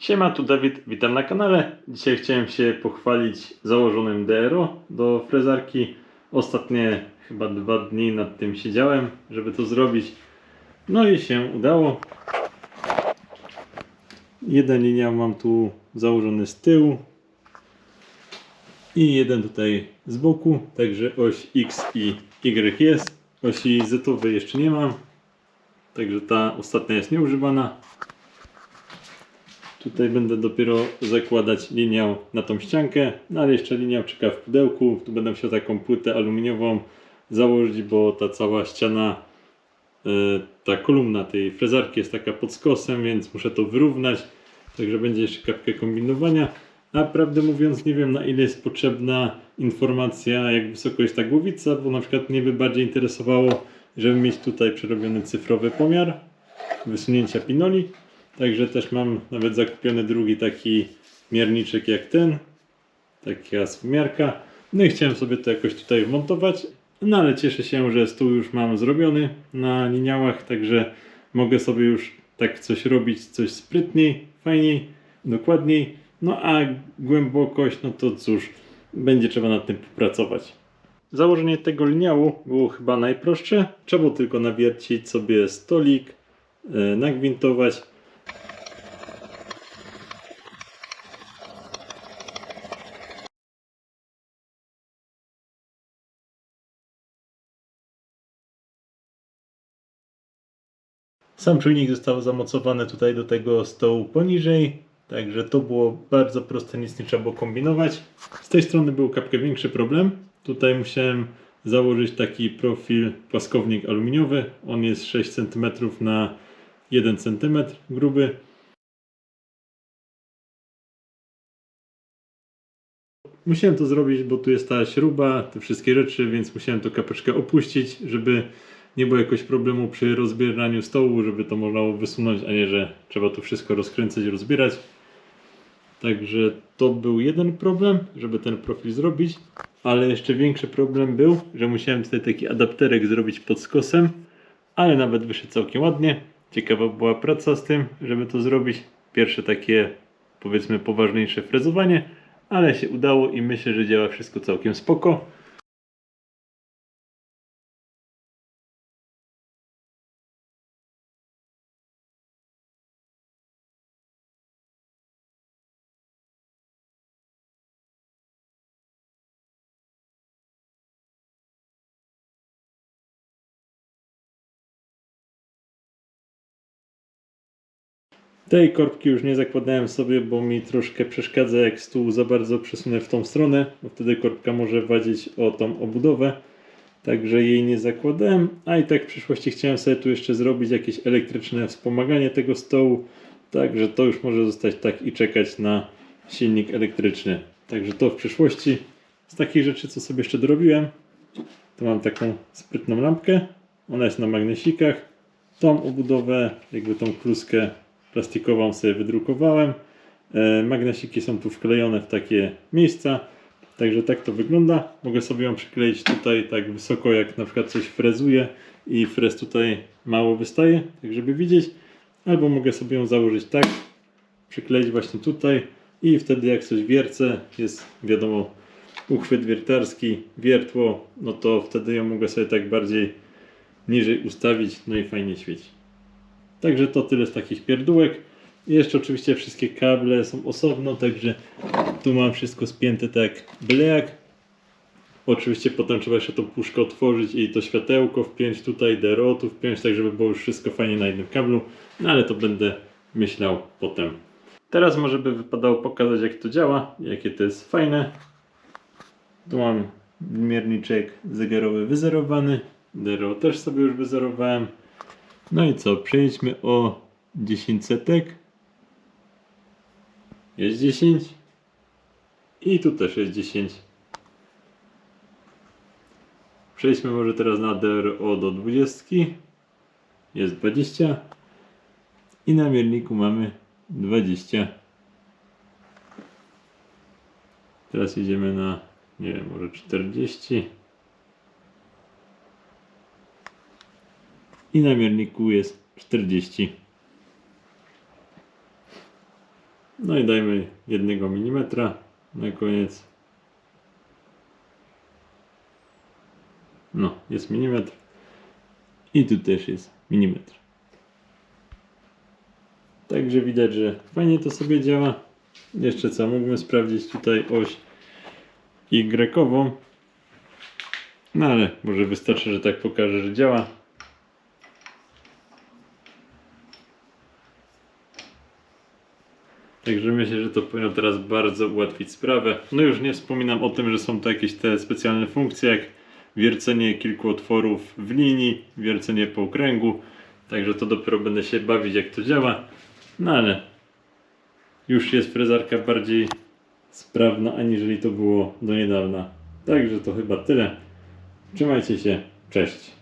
Siema, tu Dawid, witam na kanale. Dzisiaj chciałem się pochwalić założonym DRO do frezarki. Ostatnie chyba dwa dni nad tym siedziałem, żeby to zrobić. No i się udało. Jeden liniał mam tu założony z tyłu i jeden tutaj z boku, także oś X i Y jest. Osi Z jeszcze nie mam, także ta ostatnia jest nieużywana. Tutaj będę dopiero zakładać linię na tą ściankę, no ale jeszcze linia czeka w pudełku. Tu będę musiał taką płytę aluminiową założyć, bo ta cała ściana, e, ta kolumna tej frezarki jest taka pod skosem, więc muszę to wyrównać. Także będzie jeszcze kapkę kombinowania. A prawdę mówiąc, nie wiem na ile jest potrzebna informacja, jak wysoko jest ta głowica, bo na przykład mnie by bardziej interesowało, żeby mieć tutaj przerobiony cyfrowy pomiar wysunięcia pinoli. Także też mam nawet zakupiony drugi taki mierniczek jak ten. Taka swmiarka. No i chciałem sobie to jakoś tutaj wmontować. No ale cieszę się, że stół już mam zrobiony na liniałach, także mogę sobie już tak coś robić, coś sprytniej, fajniej, dokładniej. No a głębokość, no to cóż, będzie trzeba nad tym popracować. Założenie tego liniału było chyba najprostsze. Trzeba było tylko nawiercić sobie stolik, e, nagwintować. Sam czujnik został zamocowany tutaj do tego stołu poniżej, także to było bardzo proste, nic nie trzeba było kombinować. Z tej strony był kapkę większy problem. Tutaj musiałem założyć taki profil płaskownik aluminiowy. On jest 6 cm na 1 cm gruby. Musiałem to zrobić, bo tu jest ta śruba, te wszystkie rzeczy, więc musiałem to kapeczkę opuścić, żeby nie było jakoś problemu przy rozbieraniu stołu, żeby to można było wysunąć, a nie, że trzeba to wszystko rozkręcać, rozbierać. Także to był jeden problem, żeby ten profil zrobić, ale jeszcze większy problem był, że musiałem tutaj taki adapterek zrobić pod skosem, ale nawet wyszedł całkiem ładnie. Ciekawa była praca z tym, żeby to zrobić. Pierwsze takie, powiedzmy, poważniejsze frezowanie, ale się udało i myślę, że działa wszystko całkiem spoko. Tej korbki już nie zakładałem sobie, bo mi troszkę przeszkadza jak stół za bardzo przesunę w tą stronę, bo wtedy korbka może wadzić o tą obudowę. Także jej nie zakładałem, a i tak w przyszłości chciałem sobie tu jeszcze zrobić jakieś elektryczne wspomaganie tego stołu. Także to już może zostać tak i czekać na silnik elektryczny. Także to w przyszłości. Z takich rzeczy, co sobie jeszcze dorobiłem, to mam taką sprytną lampkę. Ona jest na magnesikach. Tą obudowę, jakby tą kluskę plastikową sobie wydrukowałem. E, Magnesiki są tu wklejone w takie miejsca. Także tak to wygląda. Mogę sobie ją przykleić tutaj tak wysoko, jak na przykład coś frezuję i frez tutaj mało wystaje, tak żeby widzieć. Albo mogę sobie ją założyć tak, przykleić właśnie tutaj i wtedy jak coś wiercę, jest wiadomo uchwyt wiertarski, wiertło, no to wtedy ją mogę sobie tak bardziej niżej ustawić, no i fajnie świeci. Także to tyle z takich pierdółek. I jeszcze oczywiście wszystkie kable są osobno, także tu mam wszystko spięte tak byle jak. Oczywiście potem trzeba jeszcze tą puszkę otworzyć i to światełko wpiąć tutaj, DRO tu wpiąć, tak żeby było już wszystko fajnie na jednym kablu. No ale to będę myślał potem. Teraz może by wypadało pokazać jak to działa, jakie to jest fajne. Tu mam mierniczek zegarowy wyzerowany. DRO też sobie już wyzerowałem. No i co, przejdźmy o 10 setek. Jest 10. I tu też jest 10. Przejdźmy może teraz na DRO do 20. Jest 20. I na mierniku mamy 20. Teraz idziemy na, nie wiem, może 40. i na mierniku jest 40. No i dajmy jednego milimetra na koniec. No, jest milimetr. I tu też jest milimetr. Także widać, że fajnie to sobie działa. Jeszcze co, mógłbym sprawdzić tutaj oś Y-ową. No ale może wystarczy, że tak pokażę, że działa. Także myślę, że to powinno teraz bardzo ułatwić sprawę. No już nie wspominam o tym, że są to jakieś te specjalne funkcje, jak wiercenie kilku otworów w linii, wiercenie po okręgu. Także to dopiero będę się bawić, jak to działa. No ale już jest frezarka bardziej sprawna, aniżeli to było do niedawna. Także to chyba tyle. Trzymajcie się. Cześć.